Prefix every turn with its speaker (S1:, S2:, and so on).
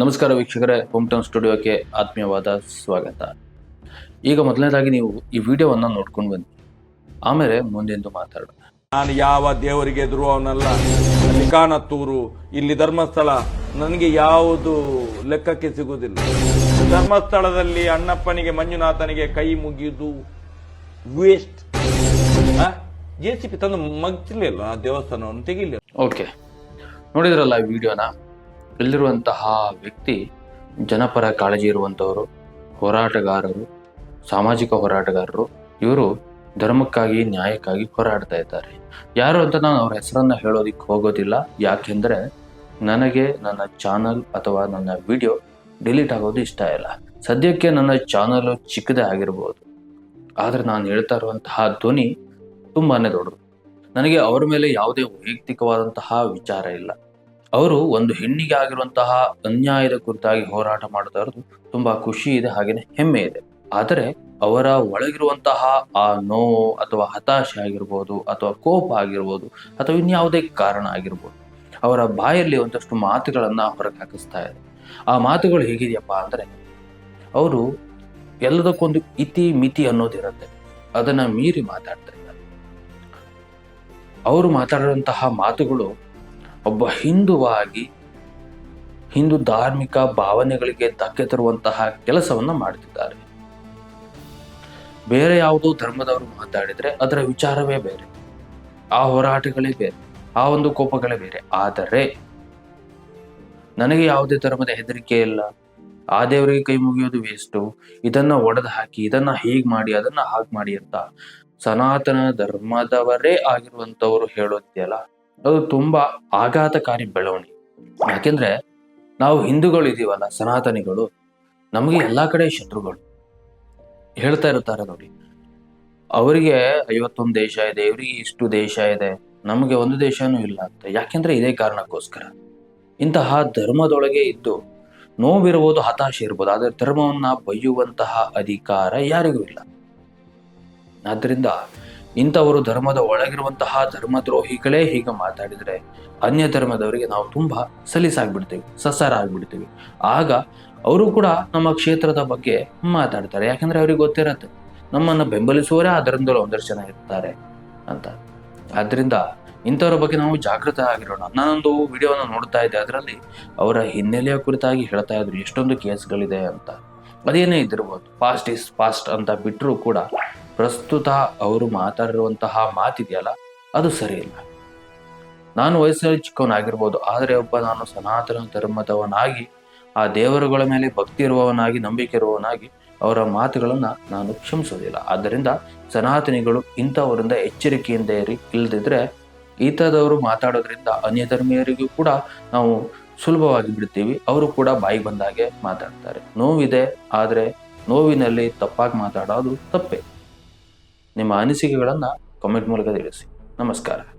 S1: ನಮಸ್ಕಾರ ವೀಕ್ಷಕರೇ home town ಸ್ಟುಡಿಯೋಕ್ಕೆ ಆತ್ಮೀಯವಾದ ಸ್ವಾಗತ. ಈಗ ಮೊದಲನೇದಾಗಿ ನೀವು ಈ ವಿಡಿಯೋವನ್ನು ನೋಡ್ಕೊಂಡು ಬನ್ನಿ. ಆಮೇಲೆ ಮುಂದೆಂದು ಮಾತಾಡೋಣ.
S2: ನಾನು ಯಾವ ದೇವರಿಗೆ ಎದುರು ಅವನಲ್ಲ ಕಾನತ್ತೂರು ಇಲ್ಲಿ ಧರ್ಮಸ್ಥಳ ನನಗೆ ಯಾವುದು ಲೆಕ್ಕಕ್ಕೆ ಸಿಗುವುದಿಲ್ಲ. ಧರ್ಮಸ್ಥಳದಲ್ಲಿ ಅಣ್ಣಪ್ಪನಿಗೆ ಮಂಜುನಾಥನಿಗೆ ಕೈ ಮುಗಿದು ವೇಸ್ಟ್. ಜೆ ಸಿ ಪಿ ತಂದು ಮಗ್ತಿರ್ಲಿಲ್ಲ ಆ ದೇವಸ್ಥಾನವನ್ನು ತೆಗಿಲಿಲ್ಲ.
S1: ಓಕೆ ನೋಡಿದ್ರಲ್ಲ ಈ ವಿಡಿಯೋನ? ಇಲ್ಲಿರುವಂತಹ ವ್ಯಕ್ತಿ ಜನಪರ ಕಾಳಜಿ ಇರುವಂಥವರು ಹೋರಾಟಗಾರರು, ಸಾಮಾಜಿಕ ಹೋರಾಟಗಾರರು, ಇವರು ಧರ್ಮಕ್ಕಾಗಿ, ನ್ಯಾಯಕ್ಕಾಗಿ ಹೋರಾಡ್ತಾ ಇದ್ದಾರೆ. ಯಾರು ಅಂತ ನಾನು ಅವ್ರ ಹೆಸರನ್ನು ಹೇಳೋದಿಕ್ಕೆ ಹೋಗೋದಿಲ್ಲ. ಯಾಕೆಂದರೆ ನನಗೆ ನನ್ನ ಚಾನಲ್ ಅಥವಾ ನನ್ನ ವಿಡಿಯೋ ಡಿಲೀಟ್ ಆಗೋದು ಇಷ್ಟ ಇಲ್ಲ. ಸದ್ಯಕ್ಕೆ ನನ್ನ ಚಾನಲ್ ಚಿಕ್ಕದೇ ಆಗಿರ್ಬೋದು. ಆದರೆ ನಾನು ಹೇಳ್ತಾ ಇರುವಂತಹ ಧ್ವನಿ ತುಂಬಾ ದೊಡ್ಡದು. ನನಗೆ ಅವರ ಮೇಲೆ ಯಾವುದೇ ವೈಯಕ್ತಿಕವಾದಂತಹ ವಿಚಾರ ಇಲ್ಲ. ಅವರು ಒಂದು ಹೆಣ್ಣಿಗೆ ಆಗಿರುವಂತಹ ಅನ್ಯಾಯದ ಕುರಿತಾಗಿ ಹೋರಾಟ ಮಾಡ್ತಾ ತುಂಬಾ ಖುಷಿ ಇದೆ, ಹಾಗೇನೆ ಹೆಮ್ಮೆ ಇದೆ. ಆದರೆ ಅವರ ಒಳಗಿರುವಂತಹ ಆ ನೋವು ಅಥವಾ ಹತಾಶೆ ಆಗಿರ್ಬೋದು ಅಥವಾ ಕೋಪ ಆಗಿರ್ಬೋದು ಅಥವಾ ಇನ್ಯಾವುದೇ ಕಾರಣ ಆಗಿರ್ಬೋದು, ಅವರ ಬಾಯಲ್ಲಿ ಒಂದಷ್ಟು ಮಾತುಗಳನ್ನ ಹೊರಗೆ ಹಾಕಿಸ್ತಾ ಇದೆ. ಆ ಮಾತುಗಳು ಹೇಗಿದೆಯಪ್ಪ ಅಂದ್ರೆ, ಅವರು ಎಲ್ಲದಕ್ಕೊಂದು ಇತಿ ಮಿತಿ ಅನ್ನೋದಿರುತ್ತೆ ಅದನ್ನ ಮೀರಿ ಮಾತಾಡ್ತಾ ಇದ್ದಾರೆ. ಅವರು ಮಾತಾಡಿರುವಂತಹ ಮಾತುಗಳು ಒಬ್ಬ ಹಿಂದುವಾಗಿ ಹಿಂದೂ ಧಾರ್ಮಿಕ ಭಾವನೆಗಳಿಗೆ ಧಕ್ಕೆ ತರುವಂತಹ ಕೆಲಸವನ್ನು ಮಾಡ್ತಿದ್ದಾರೆ. ಬೇರೆ ಯಾವುದೋ ಧರ್ಮದವರು ಮಾತಾಡಿದ್ರೆ ಅದರ ವಿಚಾರವೇ ಬೇರೆ. ಆ ಹೋರಾಟಗಳೇ ಬೇರೆ. ಆ ಒಂದು ಕೋಪಗಳೇ ಬೇರೆ. ಆದರೆ ನನಗೆ ಯಾವುದೇ ಧರ್ಮದ ಹೆದರಿಕೆ ಇಲ್ಲ. ಆ ದೇವರಿಗೆ ಕೈ ಮುಗಿಯೋದು ವೇಸ್ಟು. ಇದನ್ನ ಒಡೆದು ಹಾಕಿ, ಇದನ್ನ ಹೀಗ್ ಮಾಡಿ, ಅದನ್ನ ಹಾಗೆ ಮಾಡಿ ಅಂತ ಸನಾತನ ಧರ್ಮದವರೇ ಆಗಿರುವಂತವರು ಹೇಳೋದಿದೆಯಲ್ಲ ಅದು ತುಂಬಾ ಆಘಾತಕಾರಿ ಬೆಳವಣಿಗೆ. ಯಾಕೆಂದ್ರೆ ನಾವು ಹಿಂದೂಗಳು ಇದೀವಲ್ಲ, ಸನಾತನಿಗಳು, ನಮಗೆ ಎಲ್ಲಾ ಕಡೆ ಶತ್ರುಗಳು. ಹೇಳ್ತಾ ಇರ್ತಾರೆ ನೋಡಿ. ಅವರಿಗೆ ಐವತ್ತೊಂದು ದೇಶ ಇದೆ, ಇವರಿಗೆ ಇಷ್ಟು ದೇಶ ಇದೆ, ನಮಗೆ ಒಂದು ದೇಶನೂ ಇಲ್ಲ ಅಂತ. ಯಾಕೆಂದ್ರೆ ಇದೇ ಕಾರಣಕ್ಕೋಸ್ಕರ. ಇಂತಹ ಧರ್ಮದೊಳಗೆ ಇದ್ದು ನೋವಿರ್ಬೋದು ಹತಾಶೆ ಇರ್ಬೋದು, ಆದರೆ ಧರ್ಮವನ್ನ ಬೈಯುವಂತಹ ಅಧಿಕಾರ ಯಾರಿಗೂ ಇಲ್ಲ. ಆದ್ರಿಂದ ಇಂಥವರು ಧರ್ಮದ ಒಳಗಿರುವಂತಹ ಧರ್ಮದ್ರೋಹಿಗಳೇ ಹೀಗೆ ಮಾತಾಡಿದರೆ ಅನ್ಯ ಧರ್ಮದವರಿಗೆ ನಾವು ತುಂಬಾ ಸಲೀಸಾಗ್ಬಿಡ್ತೀವಿ ಸಸಾರ ಆಗ್ಬಿಡ್ತೀವಿ. ಆಗ ಅವರು ಕೂಡ ನಮ್ಮ ಕ್ಷೇತ್ರದ ಬಗ್ಗೆ ಮಾತಾಡ್ತಾರೆ. ಯಾಕಂದ್ರೆ ಅವ್ರಿಗೆ ಗೊತ್ತಿರತ್ತೆ, ನಮ್ಮನ್ನು ಬೆಂಬಲಿಸುವವರೇ ಅದರಿಂದಲೂ ಧರ್ಮದಲ್ಲಿ ಒಂದಷ್ಟು ಜನ ಇರ್ತಾರೆ ಅಂತ. ಆದ್ರಿಂದ ಇಂಥವ್ರ ಬಗ್ಗೆ ನಾವು ಜಾಗೃತ ಆಗಿರೋಣ. ನಾನೊಂದು ವಿಡಿಯೋನ ನೋಡ್ತಾ ಇದ್ದೆ, ಅದರಲ್ಲಿ ಅವರ ಹಿನ್ನೆಲೆಯ ಕುರಿತಾಗಿ ಹೇಳ್ತಾ ಇದ್ರು, ಎಷ್ಟೊಂದು ಕೇಸ್ಗಳಿದೆ ಅಂತ. ಅದೇನೇ ಇದ್ದಿರ್ಬೋದು ಫಾಸ್ಟ್ ಇಸ್ ಫಾಸ್ಟ್ ಅಂತ ಬಿಟ್ಟರೂ ಕೂಡ ಪ್ರಸ್ತುತ ಅವರು ಮಾತಾಡಿರುವಂತಹ ಮಾತಿದೆಯಲ್ಲ, ಅದು ಸರಿಯಿಲ್ಲ. ನಾನು ವಯಸ್ಸಲ್ಲಿ ಚಿಕ್ಕವನಾಗಿರ್ಬೋದು, ಆದರೆ ಒಬ್ಬ ನಾನು ಸನಾತನ ಧರ್ಮದವನಾಗಿ, ಆ ದೇವರುಗಳ ಮೇಲೆ ಭಕ್ತಿ ಇರುವವನಾಗಿ, ನಂಬಿಕೆ ಇರುವವನಾಗಿ ಅವರ ಮಾತುಗಳನ್ನ ನಾನು ಕ್ಷಮಿಸೋದಿಲ್ಲ ಆದ್ದರಿಂದ ಸನಾತನಿಗಳು ಇಂಥವರಿಂದ ಎಚ್ಚರಿಕೆಯಿಂದ ಇರಿ, ಇಲ್ಲದಿದ್ರೆ ಈತದವರು ಮಾತಾಡೋದ್ರಿಂದ ಅನ್ಯ ಧರ್ಮೀಯರಿಗೂ ಕೂಡ ನಾವು ಸುಲಭವಾಗಿ ಬಿಡ್ತೀವಿ. ಅವರು ಕೂಡ ಬಾಯಿ ಬಂದಾಗೆ ಮಾತಾಡ್ತಾರೆ. ನೋವಿದೆ, ಆದರೆ ನೋವಿನಲ್ಲಿ ತಪ್ಪಾಗಿ ಮಾತಾಡೋದು ತಪ್ಪೇ. ನಿಮ್ಮ ಅನಿಸಿಕೆಗಳನ್ನು ಕಾಮೆಂಟ್ ಮೂಲಕ ತಿಳಿಸಿ. ನಮಸ್ಕಾರ.